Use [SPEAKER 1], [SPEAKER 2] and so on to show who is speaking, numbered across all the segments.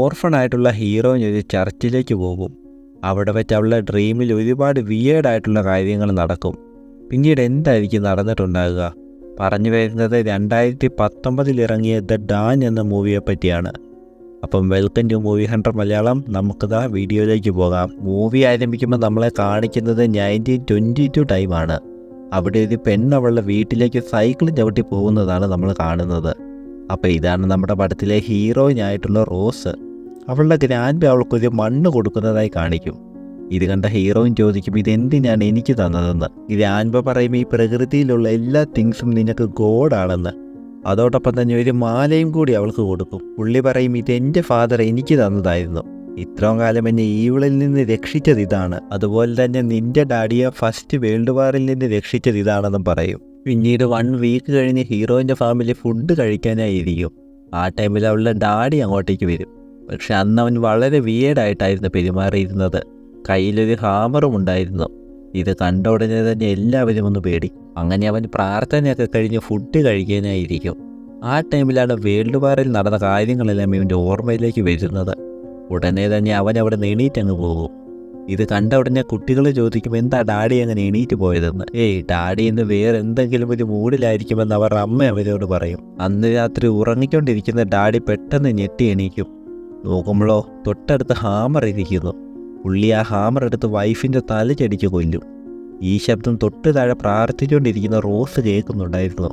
[SPEAKER 1] Orphan ആയിട്ടുള്ള heroine ഒരു ചർച്ചിലേക്ക് പോകും. അവിടെ വെച്ച് അവളുടെ ഡ്രീമിൽ ഒരുപാട് വിയേഡായിട്ടുള്ള കാര്യങ്ങൾ നടക്കും. പിന്നീട് എന്തായിരിക്കും നടന്നിട്ടുണ്ടാകുക പറഞ്ഞു വരുന്നത് രണ്ടായിരത്തി പത്തൊമ്പതിൽ ഇറങ്ങിയ ദ ഡാൻ എന്ന മൂവിയെ പറ്റിയാണ്. അപ്പം welcome to movie hundred Malayalam നമുക്കിതാ വീഡിയോയിലേക്ക് പോകാം. മൂവി ആരംഭിക്കുമ്പോൾ നമ്മളെ കാണിക്കുന്നത് നയന്റീൻ ട്വന്റി ടു ടൈമാണ് അവിടെ ഒരു പെണ്ണ് അവളുടെ വീട്ടിലേക്ക് സൈക്കിൾ ചവിട്ടി പോകുന്നതാണ് നമ്മൾ കാണുന്നത്. അപ്പോൾ ഇതാണ് നമ്മുടെ പടത്തിലെ ഹീറോയിനായിട്ടുള്ള റോസ്. അവളുടെ ഗ്രാൻഡ് അവൾക്കൊരു മണ്ണ് കൊടുക്കുന്നതായി കാണിക്കും. ഇത് കണ്ട ഹീറോയിൻ ചോദിക്കും ഇതെന്തിനാണ് എനിക്ക് തന്നതെന്ന്? ഗ്രാൻഡ് പറയും ഈ പ്രകൃതിയിലുള്ള എല്ലാ തിങ്സും നിനക്ക് ഗോഡാണെന്ന്. അതോടൊപ്പം തന്നെ ഒരു മാലയും കൂടി അവൾക്ക് കൊടുക്കും. പുള്ളി പറയും ഇത് എന്റെ ഫാദർ എനിക്ക് തന്നതായിരുന്നു. ഇത്രയും കാലം എന്നെ ഈവിളിൽ നിന്ന് രക്ഷിച്ചത് ഇതാണ്. അതുപോലെ തന്നെ നിന്റെ ഡാഡിയെ ഫസ്റ്റ് വേൾഡ് വാറിൽ നിന്ന് രക്ഷിച്ചത് ഇതാണെന്നും പറയും. പിന്നീട് വൺ വീക്ക് കഴിഞ്ഞ് ഹീറോയിന്റെ ഫാമിലി ഫുഡ് കഴിക്കാനായിരിക്കും. ആ ടൈമിൽ അവളുടെ ഡാഡി അങ്ങോട്ടേക്ക് വരും. പക്ഷെ അന്ന് അവൻ വളരെ വിയേഡായിട്ടായിരുന്നു പെരുമാറിയിരുന്നത്. കയ്യിലൊരു ഹാമറും ഉണ്ടായിരുന്നു. ഇത് കണ്ട ഉടനെ തന്നെ എല്ലാവരും ഒന്ന് പേടി. അങ്ങനെ അവൻ പ്രാർത്ഥനയൊക്കെ കഴിഞ്ഞ് ഫുഡ് കഴിക്കാനായിരിക്കും. ആ ടൈമിലാണ് വേൾഡ് വാറിൽ നടന്ന കാര്യങ്ങളെല്ലാം ഇവന്റെ ഓർമ്മയിലേക്ക് വരുന്നത്. ഉടനെ തന്നെ അവൻ അവിടെ നീണീറ്റങ്ങ് പോകും. ഇത് കണ്ട ഉടനെ കുട്ടികൾ ചോദിക്കും എന്താ ഡാഡി അങ്ങനെ എണീറ്റ് പോയതെന്ന്? ഏയ് ഡാഡി ഇന്ന് വേറെ എന്തെങ്കിലും ഒരു മൂഡിലായിരിക്കുമെന്ന് അവർ അമ്മ അവരോട് പറയും. അന്ന് രാത്രി ഉറങ്ങിക്കൊണ്ടിരിക്കുന്ന ഡാഡി പെട്ടെന്ന് ഞെട്ടി എണീക്കും. നോക്കുമ്പോഴോ തൊട്ടടുത്ത് ഹാമർ ഇരിക്കുന്നു. പുള്ളി ആ ഹാമർ എടുത്ത് വൈഫിന്റെ തലച്ചടിച്ച് കൊല്ലും. ഈ ശബ്ദം തൊട്ട് താഴെ പ്രാർത്ഥിച്ചുകൊണ്ടിരിക്കുന്ന റോസ് കേൾക്കുന്നുണ്ടായിരുന്നു.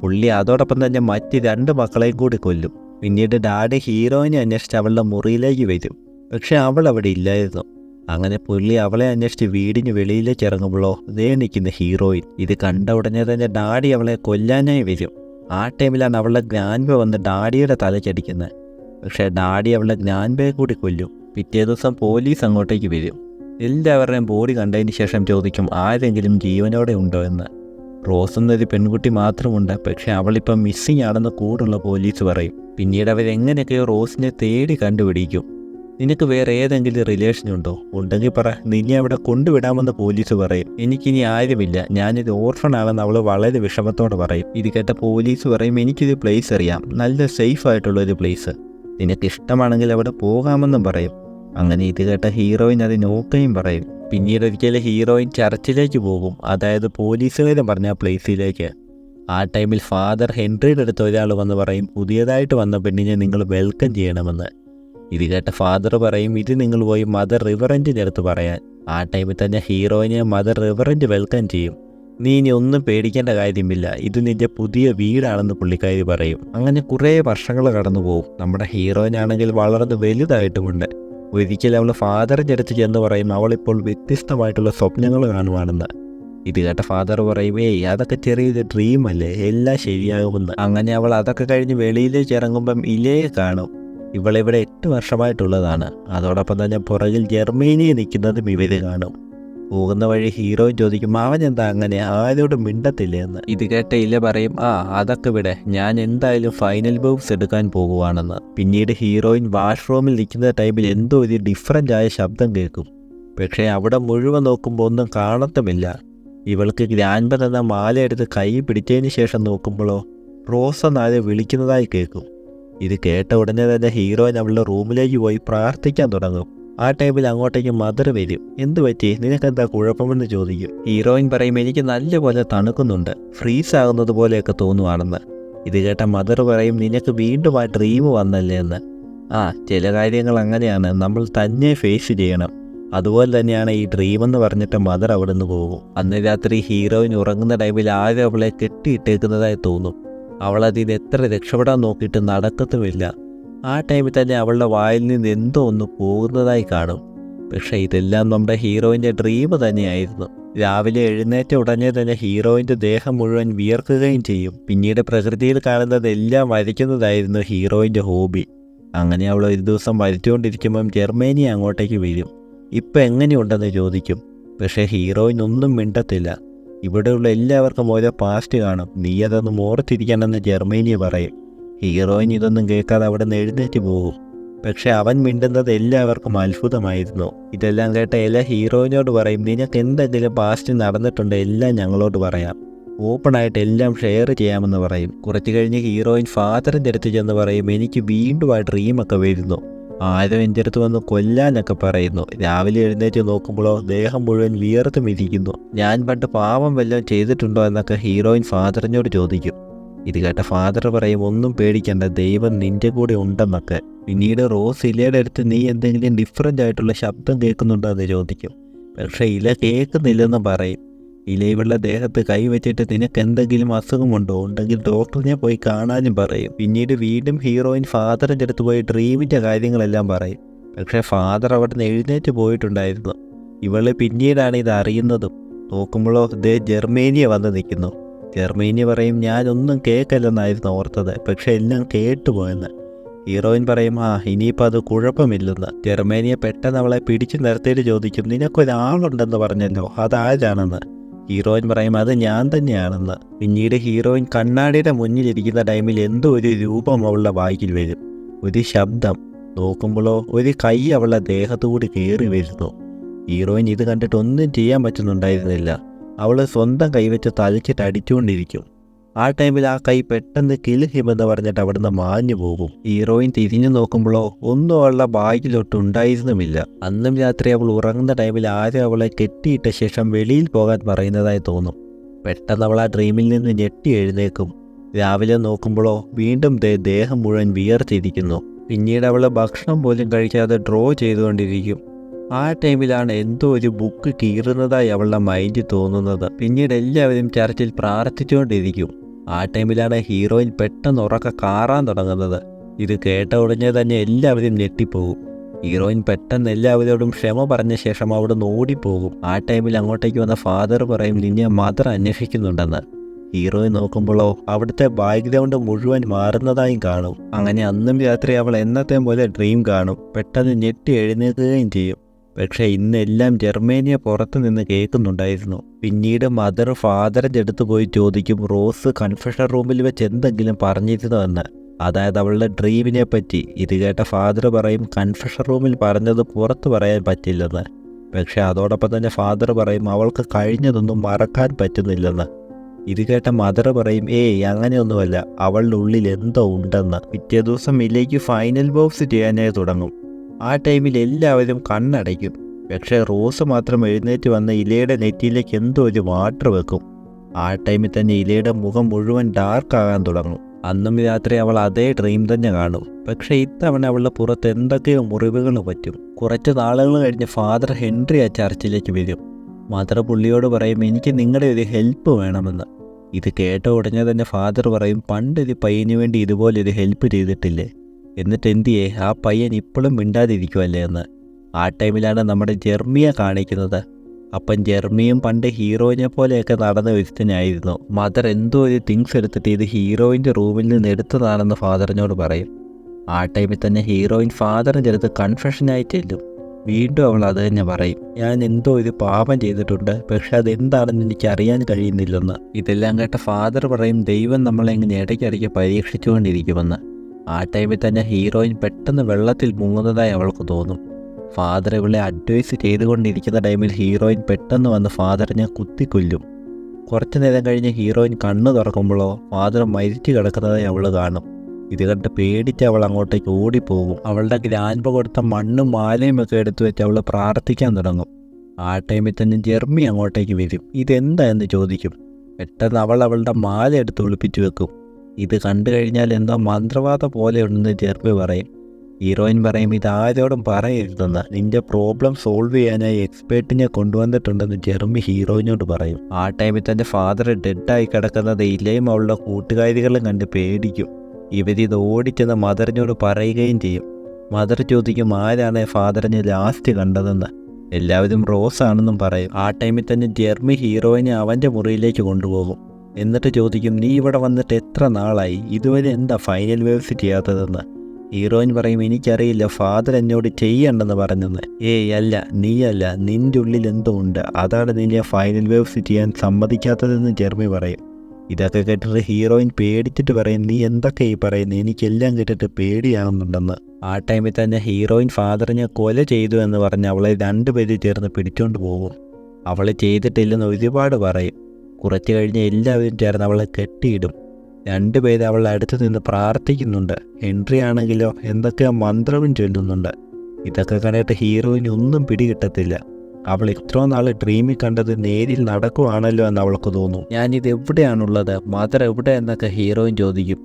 [SPEAKER 1] പുള്ളി അതോടൊപ്പം തന്നെ മറ്റ് രണ്ട് മക്കളെയും കൂടി കൊല്ലും. പിന്നീട് ഡാഡി ഹീറോയിനെ അന്വേഷിച്ച് അവളുടെ മുറിയിലേക്ക് വരും. പക്ഷെ അവൾ അവിടെ ഇല്ലായിരുന്നു. അങ്ങനെ പുള്ളി അവളെ അന്വേഷിച്ച് വീടിന് വെളിയിലേക്ക് ഇറങ്ങുമ്പോഴോ ദേ നിൽക്കുന്ന ഹീറോയിൻ. ഇത് കണ്ട ഉടനെ തന്നെ ഡാഡി അവളെ കൊല്ലാനായി വരും. ആ ടൈമിലാണ് അവളുടെ ഗ്രാൻഡ് വന്ന് ഡാഡിയുടെ തലയ്ക്കടിക്കുന്നത് പക്ഷേ ഡാഡി അവളുടെ ഗ്രാൻഡ് കൂടി കൊല്ലും. പിറ്റേ ദിവസം പോലീസ് അങ്ങോട്ടേക്ക് വരും. എല്ലാവരുടെയും ബോഡി കണ്ടതിന് ശേഷം ചോദിക്കും ആരെങ്കിലും ജീവനോടെ ഉണ്ടോ എന്ന്? റോസ് എന്നൊരു പെൺകുട്ടി മാത്രമുണ്ട്. പക്ഷേ അവളിപ്പം മിസ്സിങ് ആണെന്ന് കൂടുള്ള പോലീസ് പറയും. പിന്നീട് അവരെങ്ങനെയൊക്കെയോ റോസിനെ തേടി കണ്ടുപിടിക്കും. നിനക്ക് വേറെ ഏതെങ്കിലും റിലേഷൻ ഉണ്ടോ? ഉണ്ടെങ്കിൽ പറ. നിന്നെ അവിടെ കൊണ്ടുവിടാമെന്ന് പോലീസ് പറയും. എനിക്കിനി ആരുമില്ല. ഞാനിത് ഓർഫൺ ആണെന്ന് അവൾ വളരെ വിഷമത്തോടെ പറയും. ഇത് കേട്ട പോലീസ് പറയും എനിക്കൊരു പ്ലേസ് അറിയാം. നല്ല സേഫ് ആയിട്ടുള്ള ഒരു പ്ലേസ് നിനക്ക് ഇഷ്ടമാണെങ്കിൽ അവിടെ പോകാമെന്നും പറയും. അങ്ങനെ ഇത് കേട്ട ഹീറോയിൻ അത് നോക്കുകയും പറയും. പിന്നീട് ഒരിക്കലും ഹീറോയിൻ ചർച്ചിലേക്ക് പോകും. അതായത് പോലീസുകാരും പറഞ്ഞ പ്ലേസിലേക്ക് ആ ടൈമിൽ ഫാദർ ഹെൻറിയുടെ അടുത്ത് ഒരാൾ വന്ന് പറയും പുതിയതായിട്ട് വന്ന പെണ്ണിനെ നിങ്ങൾ വെൽക്കം ചെയ്യണമെന്ന്. ഇത് കേട്ട ഫാദർ പറയും ഇത് നിങ്ങൾ പോയി മദർ റിവറന്റിന്റെ അടുത്ത് പറയാൻ. ആ ടൈമിൽ തന്നെ ഹീറോയിനെ മദർ റിവറന്റ് വെൽക്കം ചെയ്യും. നീ ഇനി ഒന്നും പേടിക്കേണ്ട കാര്യമില്ല. ഇത് നിന്റെ പുതിയ വീടാണെന്ന് പുള്ളിക്കാരി പറയും. അങ്ങനെ കുറേ വർഷങ്ങൾ കടന്നു പോകും. നമ്മുടെ ഹീറോയിനാണെങ്കിൽ വളർന്ന് വലുതായിട്ടുമുണ്ട്. ഒരിക്കലും അവൾ ഫാദറിന്റെ അടുത്ത് ചെന്ന് പറയും അവളിപ്പോൾ വ്യത്യസ്തമായിട്ടുള്ള സ്വപ്നങ്ങൾ കാണുവാണെന്ന്. ഇത് കേട്ട ഫാദർ പറയും ഏയ് അതൊക്കെ ചെറിയൊരു ഡ്രീം അല്ലേ? എല്ലാം ശരിയാകുമെന്ന്. അങ്ങനെ അവൾ അതൊക്കെ കഴിഞ്ഞ് വെളിയിലേക്ക് ഇറങ്ങുമ്പം ഇലയെ കാണും. ഇവളിവിടെ എട്ട് വർഷമായിട്ടുള്ളതാണ്. അതോടൊപ്പം തന്നെ പുറകിൽ ജർമ്മനിയിൽ നിൽക്കുന്നതും ഇവർ കാണും. പോകുന്ന വഴി ഹീറോയിൻ ചോദിക്കും അവൻ എന്താ അങ്ങനെ? ആരോടും മിണ്ടത്തില്ല? എന്ന്. ഇത് കേട്ട ഇല്ല പറയും ആ അതൊക്കെ വിടെ ഞാൻ എന്തായാലും ഫൈനൽ ബോക്സ് എടുക്കാൻ പോകുവാണെന്ന്. പിന്നീട് ഹീറോയിൻ വാഷ്റൂമിൽ നിൽക്കുന്ന ടൈമിൽ എന്തോ ഒരു ഡിഫറന്റ് ആയ ശബ്ദം കേൾക്കും. പക്ഷേ അവിടെ മുഴുവൻ നോക്കുമ്പോൾ ഒന്നും കാണത്തുമില്ല. ഇവൾക്ക് ഗ്രാൻഡ് എന്ന മാല എടുത്ത് കൈ പിടിച്ചതിന് ശേഷം നോക്കുമ്പോഴോ റോസ് എന്നാരെ വിളിക്കുന്നതായി കേൾക്കും. ഇത് കേട്ട ഉടനെ തന്നെ ഹീറോയിൻ അവളുടെ റൂമിലേക്ക് പോയി പ്രാർത്ഥിക്കാൻ തുടങ്ങും. ആ ടൈമിൽ അങ്ങോട്ടേക്ക് മദർ വരും. എന്ത് പറ്റി? നിനക്കെന്താ കുഴപ്പമെന്ന് ചോദിക്കും. ഹീറോയിൻ പറയും എനിക്ക് നല്ലപോലെ തണുക്കുന്നുണ്ട്. ഫ്രീസ് ആകുന്നത് പോലെയൊക്കെ തോന്നുവാണെന്ന്. ഇത് കേട്ട മദർ പറയും നിനക്ക് വീണ്ടും ആ ഡ്രീം വന്നല്ലേ എന്ന്. ആ ചില കാര്യങ്ങൾ അങ്ങനെയാണ്. നമ്മൾ തന്നെ ഫേസ് ചെയ്യണം. അതുപോലെ തന്നെയാണ് ഈ ഡ്രീം എന്ന് പറഞ്ഞിട്ട് മദർ അവിടെ നിന്ന് പോകും. അന്ന് രാത്രി ഹീറോയിൻ ഉറങ്ങുന്ന ടൈമിൽ ആരും അവളെ കെട്ടിയിട്ടേക്കുന്നതായി തോന്നും. അവളതിന് എത്ര രക്ഷപ്പെടാൻ നോക്കിയിട്ട് നടക്കത്തുമില്ല. ആ ടൈമിൽ തന്നെ അവളുടെ വായിൽ നിന്ന് എന്തോ ഒന്ന് പോകുന്നതായി കാണും. പക്ഷേ ഇതെല്ലാം നമ്മുടെ ഹീറോയിന്റെ ഡ്രീം തന്നെയായിരുന്നു. രാവിലെ എഴുന്നേറ്റ ഉടനെ തന്നെ ഹീറോയിന്റെ ദേഹം മുഴുവൻ വിയർക്കുകയും ചെയ്യും. പിന്നീട് പ്രകൃതിയിൽ കാണുന്നതെല്ലാം വരയ്ക്കുന്നതായിരുന്നു ഹീറോയിന്റെ ഹോബി. അങ്ങനെ അവൾ ഒരു ദിവസം വരച്ചുകൊണ്ടിരിക്കുമ്പം ജർമ്മനി അങ്ങോട്ടേക്ക് വരും. ഇപ്പം എങ്ങനെയുണ്ടെന്ന് ചോദിക്കും. പക്ഷേ ഹീറോയിൻ ഒന്നും മിണ്ടത്തില്ല. ഇവിടെയുള്ള എല്ലാവർക്കും ഓരോ പാസ്റ്റ് കാണും. നീ അതൊന്നും ഓർത്തിരിക്കണമെന്ന് ജർമ്മനി പറയും. ഹീറോയിൻ ഇതൊന്നും കേൾക്കാതെ അവിടെ നിന്ന് എഴുന്നേറ്റ് പോകും. പക്ഷെ അവൻ മിണ്ടുന്നത് എല്ലാവർക്കും അത്ഭുതമായിരുന്നു. ഇതെല്ലാം കേട്ട എല്ലാ ഹീറോയിനോട് പറയും നിനക്ക് എന്തെങ്കിലും പാസ്റ്റ് നടന്നിട്ടുണ്ട് എല്ലാം ഞങ്ങളോട് പറയാം. ഓപ്പണായിട്ട് എല്ലാം ഷെയർ ചെയ്യാമെന്ന് പറയും. കുറച്ച് കഴിഞ്ഞ് ഹീറോയിൻ ഫാദറിന്റെ അടുത്ത് ചെന്ന് പറയും എനിക്ക് വീണ്ടും ആ ഡ്രീമൊക്കെ വരുന്നു. ആരോ എന്റെ അടുത്ത് വന്ന് കൊല്ലാനൊക്കെ പറയുന്നു. രാവിലെ എഴുന്നേറ്റ് നോക്കുമ്പോഴോ ദേഹം മുഴുവൻ വിയർത്ത് മിരിക്കുന്നു ഞാൻ പണ്ട് പാവം വല്ലതും ചെയ്തിട്ടുണ്ടോ എന്നൊക്കെ ഹീറോയിൻ ഫാദറിനോട് ചോദിക്കും. ഇത് കേട്ട ഫാദർ പറയും ഒന്നും പേടിക്കണ്ട ദൈവം നിന്റെ കൂടെ ഉണ്ടെന്നൊക്കെ. പിന്നീട് റോസ് ഇലയുടെ അടുത്ത് നീ എന്തെങ്കിലും ഡിഫറന്റ് ആയിട്ടുള്ള ശബ്ദം കേൾക്കുന്നുണ്ടോ എന്ന് ചോദിക്കും. പക്ഷേ ഇല കേൾക്കുന്നില്ലെന്ന് പറയും. ഇലയുള്ള ദേഹത്ത് കൈവച്ചിട്ട് നിനക്ക് എന്തെങ്കിലും അസുഖമുണ്ടോ? ഉണ്ടെങ്കിൽ ഡോക്ടറിനെ പോയി കാണാനും പറയും. പിന്നീട് വീണ്ടും ഹീറോയിൻ ഫാദറിന്റെ അടുത്ത് പോയി ഡ്രീമിന്റെ കാര്യങ്ങളെല്ലാം പറയും. പക്ഷേ ഫാദർ അവിടുന്ന് എഴുന്നേറ്റ് പോയിട്ടുണ്ടായിരുന്നു. ഇവൾ പിന്നീടാണ് ഇത് അറിയുന്നതും. നോക്കുമ്പോഴോ ദേ ജർമ്മേനിയ വന്ന് നിൽക്കുന്നു. ജർമ്മേനിയ പറയും ഞാനൊന്നും കേൾക്കല്ലെന്നായിരുന്നു ഓർത്തത്. പക്ഷെ എല്ലാം കേട്ടുപോയെന്ന് ഹീറോയിൻ പറയും ആ ഇനിയിപ്പോൾ അത് കുഴപ്പമില്ലെന്ന്. ജർമ്മേനിയ പെട്ടെന്ന് അവളെ പിടിച്ചു നിർത്തിയിട്ട് ചോദിക്കും നിനക്കൊരാളുണ്ടെന്ന് പറഞ്ഞല്ലോ അതാരാണെന്ന്? ഹീറോയിൻ പറയും അത് ഞാൻ തന്നെയാണെന്ന്. പിന്നീട് ഹീറോയിൻ കണ്ണാടിയുടെ മുന്നിലിരിക്കുന്ന ടൈമിൽ എന്തോ ഒരു രൂപം അവളുടെ വായിക്കിൽ വരും. ഒരു ശബ്ദം. നോക്കുമ്പോഴോ ഒരു കൈ അവളുടെ ദേഹത്തുകൂടി കയറി വരുന്നു. ഹീറോയിൻ ഇത് കണ്ടിട്ട് ഒന്നും ചെയ്യാൻ പറ്റുന്നുണ്ടായിരുന്നില്ല. അവൾ സ്വന്തം കൈവച്ച് തലച്ചിട്ട് അടിച്ചുകൊണ്ടിരിക്കും. ആ ടൈമിൽ ആ കൈ പെട്ടെന്ന് കിൽഹിമെന്ന് പറഞ്ഞിട്ട് അവിടുന്ന് മാഞ്ഞു പോകും. ഹീറോയിൻ തിരിഞ്ഞു നോക്കുമ്പോഴോ ഒന്നും അവളുടെ ബാഗിലൊട്ട് ഉണ്ടായിരുന്നുമില്ല അന്നും രാത്രി അവൾ ഉറങ്ങുന്ന ടൈമിൽ ആരും അവളെ കെട്ടിയിട്ട ശേഷം വെളിയിൽ പോകാൻ പറയുന്നതായി തോന്നും. പെട്ടെന്ന് അവൾ ആ ഡ്രീമിൽ നിന്ന് ഞെട്ടി എഴുന്നേക്കും രാവിലെ നോക്കുമ്പോഴോ വീണ്ടും ദേഹം മുഴുവൻ വിയർത്തിരിക്കുന്നു. പിന്നീട് അവൾ ഭക്ഷണം പോലും കഴിക്കാതെ ഡ്രോ ചെയ്തുകൊണ്ടിരിക്കും. ആ ടൈമിലാണ് എന്തോ ഒരു ബുക്ക് കീറുന്നതായി അവളുടെ മൈൻഡ് തോന്നുന്നത്. പിന്നീട് എല്ലാവരും ചർച്ചിൽ പ്രാർത്ഥിച്ചുകൊണ്ടിരിക്കും. ആ ടൈമിലാണ് ഹീറോയിൻ പെട്ടെന്ന് ഉറക്ക കാറാൻ തുടങ്ങുന്നത്. ഇത് കേട്ട ഉടനെ തന്നെ എല്ലാവരും ഞെട്ടിപ്പോകും. ഹീറോയിൻ പെട്ടെന്ന് എല്ലാവരോടും ക്ഷമ പറഞ്ഞ ശേഷം അവിടുന്ന് ഓടിപ്പോകും. ആ ടൈമിൽ അങ്ങോട്ടേക്ക് വന്ന ഫാദർ പറയും നിന്നെ മദർ അന്വേഷിക്കുന്നുണ്ടെന്ന്. ഹീറോയിൻ നോക്കുമ്പോഴോ അവിടുത്തെ ബാക്ക്ഗ്രൗണ്ട് മുഴുവൻ മാറുന്നതായും കാണും. അങ്ങനെ അന്നും രാത്രി അവൾ എന്നത്തെ പോലെ ഡ്രീം കാണും. പെട്ടെന്ന് ഞെട്ടി എഴുന്നേൽക്കുകയും ചെയ്യും. പക്ഷേ ഇന്നെല്ലാം ജർമ്മേനിയ പുറത്തു നിന്ന് കേൾക്കുന്നുണ്ടായിരുന്നു. പിന്നീട് മദർ ഫാദറിന്റെ അടുത്ത് പോയി ചോദിക്കും റോസ് കൺഫഷൻ റൂമിൽ വെച്ച് എന്തെങ്കിലും പറഞ്ഞിരുന്നോ എന്ന്. അതായത് അവളുടെ ഡ്രീമിനെ പറ്റി. ഇത് കേട്ട ഫാദർ പറയും കൺഫഷൻ റൂമിൽ പറഞ്ഞത് പുറത്ത് പറയാൻ പറ്റില്ലെന്ന്. പക്ഷേ അതോടൊപ്പം തന്നെ ഫാദർ പറയും അവൾക്ക് കഴിഞ്ഞതൊന്നും മറക്കാൻ പറ്റുന്നില്ലെന്ന്. ഇത് കേട്ട മദർ പറയും ഏയ് അങ്ങനെയൊന്നുമല്ല. അവളുടെ ഉള്ളിൽ എന്തോ ഉണ്ടെന്ന്. പിറ്റേ ദിവസം മിലേക്ക് ഫൈനൽ ബോക്സ് ചെയ്യാനായി തുടങ്ങും. ആ ടൈമിൽ എല്ലാവരും കണ്ണടയ്ക്കും. പക്ഷേ റോസ് മാത്രം എഴുന്നേറ്റ് വന്ന് ഇലയുടെ നെറ്റിയിലേക്ക് എന്തോ ഒരു വാട്ടർ വെക്കും. ആ ടൈമിൽ തന്നെ ഇലയുടെ മുഖം മുഴുവൻ ഡാർക്ക് ആകാൻ തുടങ്ങും. അന്നും രാത്രി അവൾ അതേ ഡ്രീം തന്നെ കാണും. പക്ഷേ ഇത്തവണ അവളുടെ പുറത്ത് എന്തൊക്കെയോ മുറിവുകൾ പറ്റും. കുറച്ച് നാളുകൾ കഴിഞ്ഞ് ഫാദർ ഹെൻറി ആ ചർച്ചിലേക്ക് വരും. മദർ പുള്ളിയോട് പറയും എനിക്ക് നിങ്ങളുടെ ഒരു ഹെൽപ്പ് വേണമെന്ന്. ഇത് കേട്ട ഉടനെ തന്നെ ഫാദർ പറയും പണ്ടൊരു പയ്യന് വേണ്ടി ഇതുപോലെ ഒരു ഹെൽപ്പ് ചെയ്തിട്ടില്ലേ? എന്നിട്ട് എന്തിയെ ആ പയ്യൻ ഇപ്പോഴും മിണ്ടാതിരിക്കുമല്ലേ എന്ന്. ആ ടൈമിലാണ് നമ്മുടെ ജെർമിയെ കാണിക്കുന്നത്. അപ്പം ജെർമിയും പണ്ട് ഹീറോയിനെ പോലെയൊക്കെ നടന്ന ഒരുത്തനായിരുന്നു. മദർ എന്തോ ഒരു തിങ്സ് എടുത്തിട്ട് ഇത് ഹീറോയിന്റെ റൂമിൽ നിന്ന് എടുത്തതാണെന്ന് ഫാദറിനോട് പറയും. ആ ടൈമിൽ തന്നെ ഹീറോയിൻ ഫാദറിന്റെ അടുത്ത് കൺഫ്യൂഷനായിട്ടില്ലും വീണ്ടും അവൾ അത് തന്നെ പറയും. ഞാൻ എന്തോ ഒരു പാപം ചെയ്തിട്ടുണ്ട്. പക്ഷെ അതെന്താണെന്ന് എനിക്ക് അറിയാൻ കഴിയുന്നില്ലെന്ന്. ഇതെല്ലാം കേട്ട ഫാദർ പറയും ദൈവം നമ്മളെ ഇങ്ങനെ ഇടയ്ക്കിടയ്ക്ക് പരീക്ഷിച്ചുകൊണ്ടിരിക്കുമെന്ന്. ആ ടൈമിൽ തന്നെ ഹീറോയിൻ പെട്ടെന്ന് വെള്ളത്തിൽ മുങ്ങുന്നതായി അവൾക്ക് തോന്നും. ഫാദർ ഇവളെ അഡ്വൈസ് ചെയ്തുകൊണ്ടിരിക്കുന്ന ടൈമിൽ ഹീറോയിൻ പെട്ടെന്ന് വന്ന് ഫാദറിനെ കുത്തിക്കൊല്ലും. കുറച്ചു നേരം കഴിഞ്ഞ് ഹീറോയിൻ കണ്ണു തുറക്കുമ്പോഴോ ഫാദർ മരിച്ചു കിടക്കുന്നതായി അവൾ കാണും. ഇത് കണ്ട് പേടിച്ച് അവൾ അങ്ങോട്ടേക്ക് ഓടിപ്പോകും. അവളുടെ ഗ്രാൻപ കൊടുത്ത മണ്ണും മാലയും ഒക്കെ എടുത്തു വെച്ച് അവൾ പ്രാർത്ഥിക്കാൻ തുടങ്ങും. ആ ടൈമിൽ തന്നെ ജെർമി അങ്ങോട്ടേക്ക് വരും. ഇതെന്താ എന്ന് ചോദിക്കും. പെട്ടെന്ന് അവൾ അവളുടെ മാല എടുത്ത് ഒളിപ്പിച്ചു വെക്കും. ഇത് കണ്ടു കഴിഞ്ഞാൽ എന്തോ മന്ത്രവാദ പോലെയുണ്ടെന്ന് ജെർമി പറയും. ഹീറോയിൻ പറയും ഇത് ആരോടും പറയരുതെന്ന്. നിന്റെ പ്രോബ്ലം സോൾവ് ചെയ്യാനായി എക്സ്പേർട്ടിനെ കൊണ്ടുവന്നിട്ടുണ്ടെന്ന് ജെർമി ഹീറോയിനോട് പറയും. ആ ടൈമിൽ തന്റെ ഫാദർ ഡെഡായി കിടക്കുന്നത് ഇല്ലയും അവളുടെ കൂട്ടുകാരികളും കണ്ട് പേടിക്കും. ഇവരിത് ഓടിച്ചെന്ന് മദറിനോട് പറയുകയും ചെയ്യും. മദർ ചോദിക്കും ആരാണ് ഫാദറിനെ ലാസ്റ്റ് കണ്ടതെന്ന്? എല്ലാവരും റോസ് ആണെന്നും പറയും. ആ ടൈമിൽ തന്നെ ജെർമി ഹീറോയിനെ അവന്റെ മുറിയിലേക്ക് കൊണ്ടുപോകും. എന്നിട്ട് ചോദിക്കും നീ ഇവിടെ വന്നിട്ട് എത്ര നാളായി? ഇതുവരെ എന്താ ഫൈനൽ വേവ്സ് ചെയ്യാത്തതെന്ന്? ഹീറോയിൻ പറയും എനിക്കറിയില്ല ഫാദർ എന്നോട് ചെയ്യണ്ടെന്ന് പറഞ്ഞെന്ന്. ഏയ് അല്ല നീയല്ല നിന്റെ ഉള്ളിൽ എന്തോ ഉണ്ട്. അതാണ് നിന്നെ ഫൈനൽ വേവ്സ് ചെയ്യാൻ സമ്മതിക്കാത്തതെന്ന് ജെർമി പറയും. ഇതൊക്കെ കേട്ടിട്ട് ഹീറോയിൻ പേടിച്ചിട്ട് പറയും നീ എന്തൊക്കെ ഈ പറയുന്നത് എനിക്കെല്ലാം കേട്ടിട്ട് പേടിയാകുന്നുണ്ടെന്ന് ആ ടൈമിൽ തന്നെ ഹീറോയിൻ ഫാദറിനെ കൊല ചെയ്തു എന്ന് പറഞ്ഞ് അവളെ രണ്ടുപേര് ചേർന്ന് പിടിച്ചോണ്ട് പോകും. അവൾ ചെയ്തിട്ടില്ലെന്ന് ഒരുപാട് പറയും. കുറച്ച് കഴിഞ്ഞ് എല്ലാവരും ചേർന്ന് അവളെ കെട്ടിയിടും. രണ്ടുപേരും അവളുടെ അടുത്ത് നിന്ന് പ്രാർത്ഥിക്കുന്നുണ്ട്. എൻട്രി ആണെങ്കിലോ എന്തൊക്കെയോ മന്ത്രവും ചൊല്ലുന്നുണ്ട്. ഇതൊക്കെ കണ്ടിട്ട് ഹീറോയിന് ഒന്നും പിടികിട്ടത്തില്ല. അവൾ ഇത്രയോ നാൾ ഡ്രീമിൽ കണ്ടത് നേരിൽ നടക്കുവാണല്ലോ എന്ന് അവൾക്ക് തോന്നും. ഞാനിത് എവിടെയാണുള്ളത്? മദർ എവിടെ? എന്നൊക്കെ ഹീറോയിൻ ചോദിക്കും.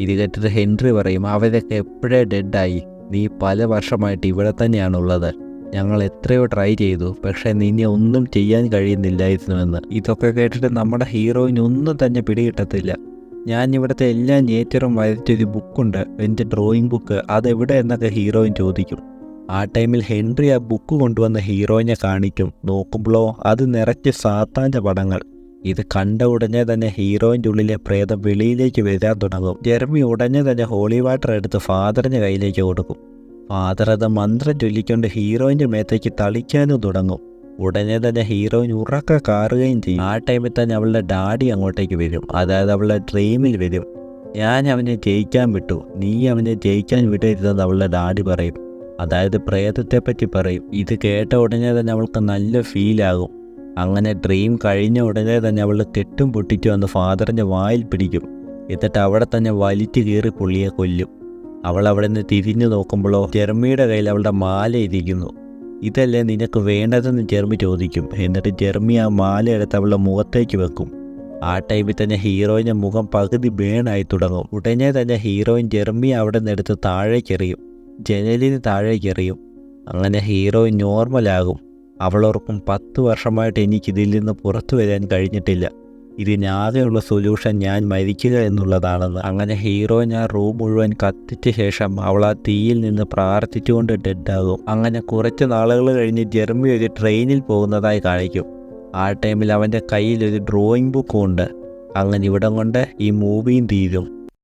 [SPEAKER 1] ഇത് കേട്ടിട്ട് ഹെൻറി പറയും അവരൊക്കെ എപ്പോഴേ ഡെഡായി നീ പല വർഷമായിട്ട് ഇവിടെ തന്നെയാണുള്ളത്. ഞങ്ങൾ എത്രയോ ട്രൈ ചെയ്തു പക്ഷേ നിന്നെ ഒന്നും ചെയ്യാൻ കഴിയുന്നില്ലായിരുന്നുവെന്ന്. ഇതൊക്കെ കേട്ടിട്ട് നമ്മുടെ ഹീറോയിന് ഒന്നും തന്നെ പിടികിട്ടത്തില്ല. ഞാൻ ഇവിടുത്തെ എല്ലാ നേച്ചറും വരച്ചൊരു ബുക്കുണ്ട് എന്റെ ഡ്രോയിങ് ബുക്ക് അതെവിടെ എന്നൊക്കെ ഹീറോയിൻ ചോദിക്കും. ആ ടൈമിൽ ഹെൻറി ആ ബുക്ക് കൊണ്ടുവന്ന ഹീറോയിനെ കാണിക്കും. നോക്കുമ്പോഴോ അത് നിറച്ച് സാത്താന്റെ പടങ്ങൾ. ഇത് കണ്ട ഉടനെ തന്നെ ഹീറോയിന്റെ ഉള്ളിലെ പ്രേതം വെളിയിലേക്ക് വരാൻ തുടങ്ങും. ജെർമി ഉടനെ തന്നെ ഹോളി വാട്ടർ എടുത്ത് ഫാദറിന്റെ കയ്യിലേക്ക് കൊടുക്കും. ഫാദർ അത് മന്ത്രം ചൊല്ലിക്കൊണ്ട് ഹീറോയിന്റെ മേത്തേക്ക് തളിക്കാനും തുടങ്ങും. ഉടനെ തന്നെ ഹീറോയിൻ ഉറക്ക കാറുകയും ചെയ്യും. ആ ടൈമിൽ തന്നെ അവളുടെ ഡാഡി അങ്ങോട്ടേക്ക് വരും. അതായത് അവളുടെ ഡ്രീമിൽ വരും. ഞാൻ അവനെ ജയിക്കാൻ വിട്ടു. നീ അവനെ ജയിക്കാൻ വിടരുതെന്ന് അവളുടെ ഡാഡി പറയും. അതായത് പ്രേതത്തെപ്പറ്റി പറയും. ഇത് കേട്ട ഉടനെ തന്നെ അവൾക്ക് നല്ല ഫീലാകും അങ്ങനെ ഡ്രീം കഴിഞ്ഞ ഉടനെ തന്നെ അവൾ കെട്ടും പൊട്ടിച്ചു വന്ന് ഫാദറിന്റെ വായിൽ പിടിക്കും. എന്നിട്ട് അവിടെ തന്നെ വലിച്ചു കീറി പുള്ളിയെ കൊല്ലും. അവൾ അവിടെ നിന്ന് തിരിഞ്ഞു നോക്കുമ്പോഴോ ജെർമിയുടെ കയ്യിൽ അവളുടെ മാല ഇരിക്കുന്നു. ഇതല്ലേ നിനക്ക് വേണ്ടതെന്ന് ജെർമി ചോദിക്കും. എന്നിട്ട് ജെർമി ആ മാല എടുത്ത് അവളുടെ മുഖത്തേക്ക് വെക്കും. ആ ടൈമിൽ തന്നെ ഹീറോയിന്റെ മുഖം പകുതി ബേണായി തുടങ്ങും. ഉടനെ തന്നെ ഹീറോയിൻ ജെർമി അവിടെ നിന്ന് എടുത്ത് താഴേക്കെറിയും ജനലിന് താഴേക്കെറിയും അങ്ങനെ ഹീറോയിൻ നോർമലാകും. അവളോർക്കും പത്ത് വർഷമായിട്ട് എനിക്കിതിൽ നിന്ന് പുറത്തു വരാൻ കഴിഞ്ഞിട്ടില്ല. ഇതിനാകെയുള്ള സൊല്യൂഷൻ ഞാൻ മരിക്കുക എന്നുള്ളതാണെന്ന്. അങ്ങനെ ഹീറോ ആ റൂം മുഴുവൻ കത്തിച്ച ശേഷം അവൾ ആ തീയിൽ നിന്ന് പ്രാർത്ഥിച്ചുകൊണ്ട് ഡെഡാകും അങ്ങനെ കുറച്ച് നാളുകൾ കഴിഞ്ഞ് ജെർമി ഒരു ട്രെയിനിൽ പോകുന്നതായി കാണിക്കും. ആ ടൈമിൽ അവന്റെ കയ്യിൽ ഒരു ഡ്രോയിങ് ബുക്കും ഉണ്ട്. അങ്ങനെ ഇവിടം കൊണ്ട് ഈ മൂവിയും തീരും.